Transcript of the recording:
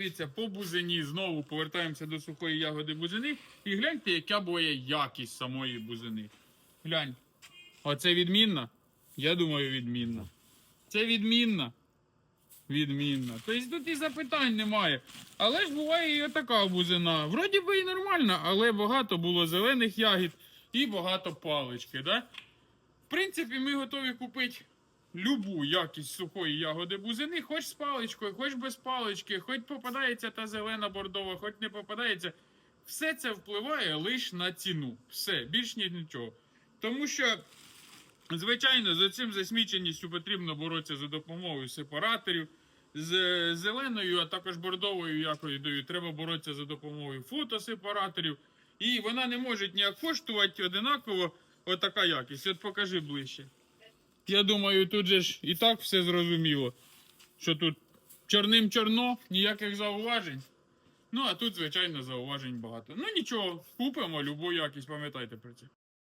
Дивіться, по бузині знову повертаємося до сухої ягоди бузини. І гляньте, яка була якість самої бузини. Глянь. Оце відмінна? Я думаю, відмінна. Це відмінна. Відмінна. Тобто тут і запитань немає. Але ж буває і отака бузина. Вроді би і нормальна, але багато було зелених ягід і багато палички. Да? В принципі, ми готові купити любу якість сухої ягоди бузини, хоч з паличкою, хоч без палички, хоч попадається та зелена бордова, хоч не попадається. Все це впливає лише на ціну. Все, більш ні нічого. Тому що, звичайно, за цим засміченістю потрібно боротися за допомогою сепараторів. З зеленою, а також бордовою ягодою треба боротися за допомогою фотосепараторів. І вона не може ніяк коштувати одинаково отака якість. От покажи ближче. Я думаю, тут же ж і так все зрозуміло, що тут чорним чорно, ніяких зауважень. Ну, а тут, звичайно, зауважень багато. Ну нічого, купимо любу якість, пам'ятайте про це.